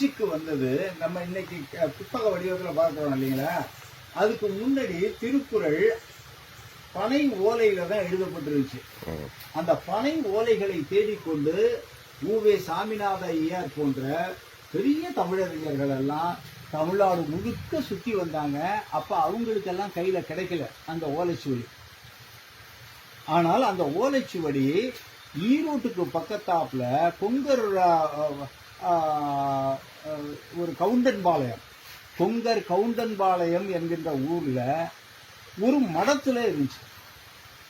உச்சிக்கு வந்தது நம்ம இன்னைக்கு புத்தக வடிவத்துல பார்க்குறோம் இல்லைங்களா? அதுக்கு முன்னாடி திருக்குறள் பனை ஓலையில தான் எழுதப்பட்டிருந்துச்சு. அந்த பனை ஓலைகளை தேடிக்கொண்டு ஊவே சாமிநாத ஐயர் போன்ற பெரிய தமிழறிஞர்கள் எல்லாம் தமிழ்நாடு முழுக்க சுத்தி வந்தாங்க. அப்ப அவங்களுக்கெல்லாம் கையில கிடைக்கல அந்த ஓலைச்சுவடி. ஆனால் அந்த ஓலைச்சுவடி ஈரோட்டுக்கு பக்கத்தாப்புல பொங்கர் ஒரு கவுண்டன்பாளையம். கொங்கர் கவுண்டன்பாளையம் என்கின்ற ஊர்ல ஒரு மடத்துல இருந்துச்சு.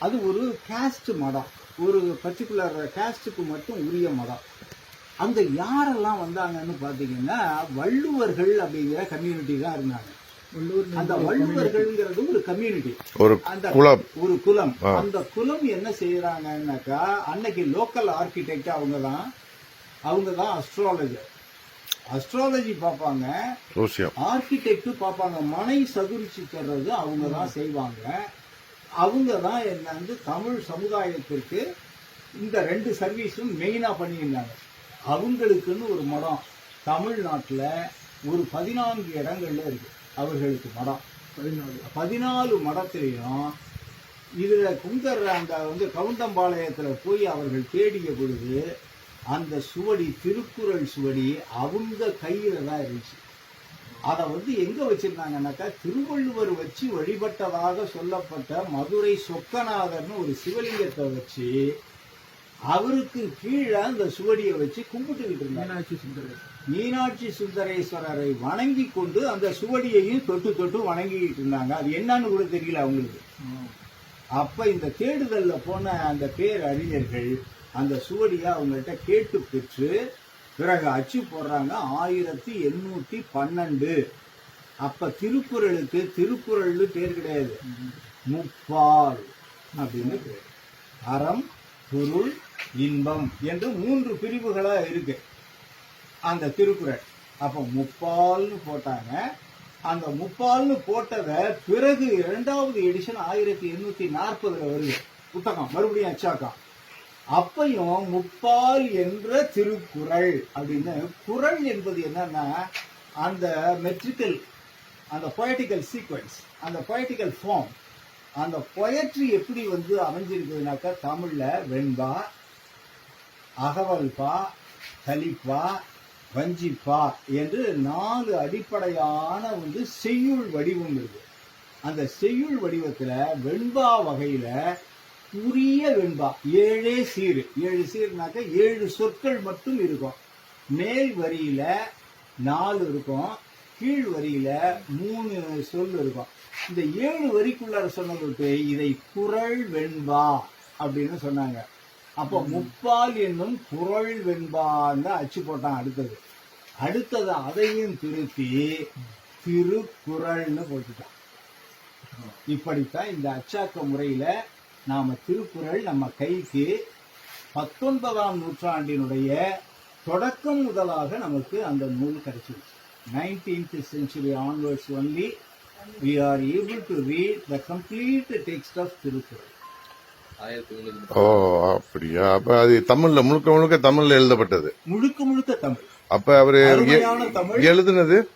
அது ஒரு காஸ்ட் மடம். ஒரு பர்டிகுலர் காஸ்டுக்கு மட்டும் உரிய மடம். அங்க யாரெல்லாம் வந்தாங்கன்னு பாத்தீங்கன்னா வள்ளுவர்கள் அப்படிங்கிற கம்யூனிட்டி தான் இருந்தாங்க. அந்த வள்ளுவர்கள்ங்கிறது ஒரு கம்யூனிட்டி ஒரு அந்த குலம். ஒரு குலம். அந்த குலம் என்ன செய்யறாங்கன்னாக்கா அன்னைக்கு லோக்கல் ஆர்கிடெக்ட் அவங்க தான் அவங்க தான் அஸ்ட்ராலஜர் அஸ்ட்ராலஜி பார்ப்பாங்க. ஆர்கிடெக்ட் பார்ப்பாங்க. மனை சதுரிச்சு தர்றது அவங்க தான் செய்வாங்க. அவங்க தான் என்ன வந்து தமிழ் சமுதாயத்திற்கு இந்த ரெண்டு சர்வீஸும் மெயினா பண்ணியிருந்தாங்க. அவங்களுக்குன்னு ஒரு மடம். தமிழ்நாட்டுல ஒரு பதினான்கு இடங்கள்ல இருக்கு அவர்களுக்கு மடம். பதினாலு மடத்திலையும் இதுல குங்கர் அந்த வந்து கவுண்டம்பாளையத்துல போய் அவர்கள் தேடிய பொழுது அந்த சுவடி திருக்குறள் சுவடி அவங்க கையில தான் இருந்துச்சு. அதை வந்து எங்க வச்சிருந்தாங்கன்னாக்கா திருவள்ளுவர் வச்சு வழிபட்டதாக சொல்லப்பட்ட மதுரை சொக்கநாதர்னு ஒரு சிவலிங்கத்தை வச்சு அவருக்கு கீழே அந்த சுவடியை வச்சு கும்பிட்டுக்கிட்டு இருந்தாங்க மீனாட்சி சுந்தரேஸ்வரரை வணங்கி கொண்டு அந்த சுவடியையும் தொட்டு தொட்டு வணங்கிக்கிட்டு இருந்தாங்க. அது என்னன்னு கூட தெரியல அவங்களுக்கு. அப்ப இந்த தேடுதல்ல போன அந்த பேர் அறிஞர்கள் அந்த சுவடியை அவங்கள்ட்ட கேட்டு பெற்று பிறகு அச்சு போடுறாங்க ஆயிரத்தி எண்ணூற்றி பன்னெண்டு. அப்போ திருக்குறளுக்கு திருக்குறள்னு பேர் கிடையாது. முப்பால் அப்படின்னு பேர். அறம் பொருள் இன்பம் என்று மூன்று பிரிவுகளாக இருக்கு. அந்த திருக்குறள். அப்போ முப்பால்னு போட்டாங்க. அந்த முப்பால்னு போட்டதை பிறகு இரண்டாவது எடிஷன் ஆயிரத்தி எண்ணூற்றி நாற்பதுல வருது. புத்தகம். மறுபடியும் அச்சாக்கம். அப்பையும் முப்பால் என்ற திருக்குறள் அப்படின்னு குறள் என்பது என்னன்னா அந்த மெட்ரிக்கல் அந்த பொயட்டிக்கல் சீக்வன்ஸ் அந்த பொயட்டிக்கல் ஃபார்ம் அந்த பொயட்ரி எப்படி வந்து அமைஞ்சிருக்குதுனாக்கா தமிழில் வெண்பா அகவல்பா கலிப்பா வஞ்சிப்பா என்று நாலு அடிப்படையான வந்து செய்யுள் வடிவம் இருக்கு. அந்த செய்யுள் வடிவத்தில் வெண்பா வகையில் உரிய வெண்பா. ஏழே சீர். ஏழு சீர்னாக்க ஏழு சொற்கள் மட்டும் இருக்கும். மேல் வரியில நாலு இருக்கும். கீழ் வரியில மூணு சொல் இருக்கும். இந்த ஏழு வரிக்குள்ளார சொன்னதுக்கு இதை குறள் வெண்பா அப்படின்னு சொன்னாங்க. அப்போ முப்பால் என்னும் குறள் வெண்பான்னு அச்சு போட்டான் அடுத்தது. அடுத்தது அதையும் திருத்தி திருக்குறள்னு போட்டுட்டான். இப்படித்தான் இந்த அச்சாக்க முறையில நாம திருக்குறள் நம்ம கைக்கு பத்தொன்பதாம் நூற்றாண்டினுடைய தொடக்கம் முதலாக நமக்கு அந்த நூல் கிடைச்சிருச்சு. Nineteenth century onwards only we are able to read the complete text of Thirukkural. ஓ அப்படியா? அப்ப அது தமிழ்ல முழுக்க முழுக்க தமிழ்ல எழுதப்பட்டது. முழுக்க முழுக்க தமிழ். அப்ப அவரு எழுதுனது?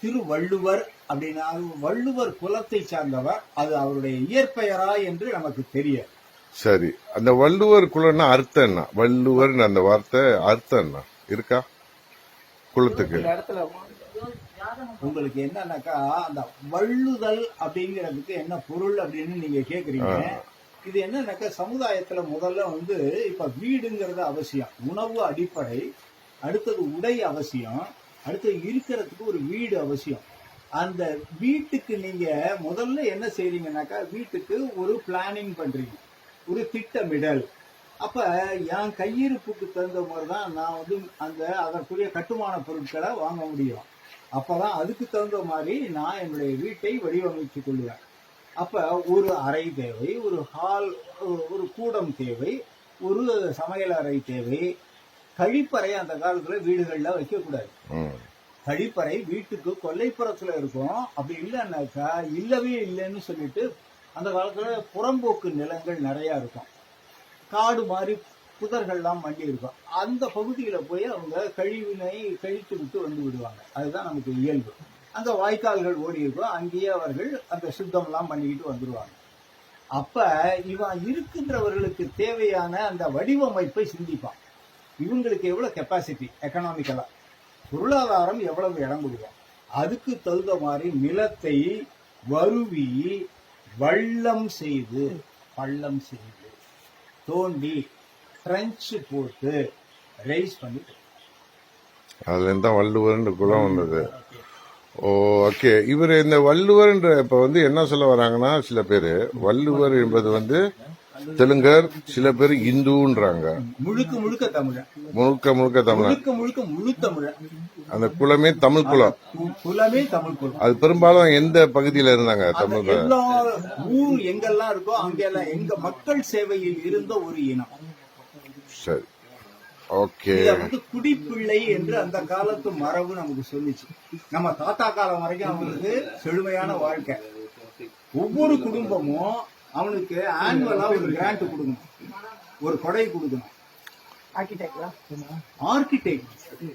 திருவள்ளுவர் அப்படின்னா அது வள்ளுவர் குலத்தை சார்ந்தவர் அது அவருடைய இயற்பெயரா என்று நமக்கு தெரியாது. சரி அந்த வள்ளுவர் குலன்னா அர்த்தம் என்ன? வள்ளுவர் அந்த வார்த்தை அர்த்தம் என்ன? இருக்கா? குலத்துக்கு. உங்களுக்கு என்னன்னாக்கா அந்த வள்ளுதல் அப்படிங்கிறதுக்கு என்ன பொருள் அப்படின்னு நீங்க கேக்குறீங்க. இது என்னன்னாக்கா சமுதாயத்துல முதல்ல வந்து இப்ப வீடுங்கிறது அவசியம். உணவு அடிப்படை அடுத்தது உடை அவசியம் அடுத்தது இருக்கிறதுக்கு ஒரு வீடு அவசியம். அந்த வீட்டுக்கு நீங்க முதல்ல என்ன செய்றீங்கன்னாக்கா வீட்டுக்கு ஒரு பிளானிங் பண்றீங்க. ஒரு திட்டமிடல். அப்ப என் கையிருப்புக்கு தகுந்த மாதிரி தான் நான் வந்து அந்த அதற்குரிய கட்டுமான பொருட்களை வாங்க முடியும். அப்பதான் அதுக்கு தகுந்த மாதிரி நான் என்னுடைய வீட்டை வடிவமைத்துக் கொள்வேன். அப்ப ஒரு அறை தேவை ஒரு ஹால் ஒரு கூடம் தேவை ஒரு சமையல் அறை தேவை. கழிப்பறை அந்த காலத்துல வீடுகள்ல வைக்கக்கூடாது. கழிப்பறை வீட்டுக்கு கொல்லைப்புறத்துல இருக்கும் அப்படி இல்லைன்னாக்கா இல்லவே இல்லைன்னு சொல்லிட்டு அந்த காலத்துல புறம்போக்கு நிலங்கள் நிறைய இருக்கும். காடு மாதிரி புதர்கள்லாம் மண்டி இருக்கும். அந்த பகுதியில போய் அவங்க கழிவினை கழித்து விட்டு வந்து விடுவாங்க. அதுதான் நமக்கு இயல்பு. அந்த வாய்க்கால்கள் ஓடி இருக்கும். அங்கேயே அவர்கள் அந்த சுத்தம்லாம் பண்ணிக்கிட்டு வந்துருவாங்க. அப்ப இவன் இருக்கின்றவர்களுக்கு தேவையான அந்த வடிவமைப்பை சிந்திப்பான். இவங்களுக்கு எவ்வளவு கெப்பாசிட்டி எக்கனாமிக்கலா பொருளாதாரம் எவ்வளவு இடம் கொடுக்கும் அதுக்கு தகுந்த மாதிரி நிலத்தை வருவி வள்ளம் செய்து பள்ளம் செய்து தோண்டி ட்ரென்ச் போட்டு ரைஸ் பண்ணி அதுல இருந்தா வள்ளுவர்ன்ற குலம் வந்தது. ஓ ஓகே இவர் இந்த வள்ளுவர்ன்ற இப்ப வந்து என்ன சொல்ல வராங்கன்னா சில பேரு வள்ளுவர். என்பது வந்து தெலுங்கர் சில பேர் இந்துன்றாங்க. முழுக்க முழுக்க தமிழன். முழுக்க முழுக்க தமிழன். முழுக்க முழுக்க முழு தமிழன். அந்த குலமே தமிழ் குலம். குலமே தமிழ் குலம். அது பெரும்பாலும் எந்த பகுதியில இருந்தாங்க தமிழ் எல்லா ஊர் எங்கெல்லாம் இருக்கோ அங்கெல்லாம் எங்க மக்கள் சேவையில் இருந்த ஒரு இனம். சரி. ஓகே. வந்து குடிப்பிள்ளை என்று அந்த காலத்து மரபு நமக்கு சொல்லிச்சு. நம்ம தாத்தா காலம் வரைக்கும் அவங்களுக்கு செழுமையான வாழ்க்கை. ஒவ்வொரு குடும்பமும் அவனுக்கு ஆனுவலா ஒரு கிராண்ட் கொடுக்கணும். ஒரு கொடை கொடுக்கணும். Architect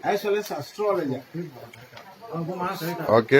as well as astrologer okay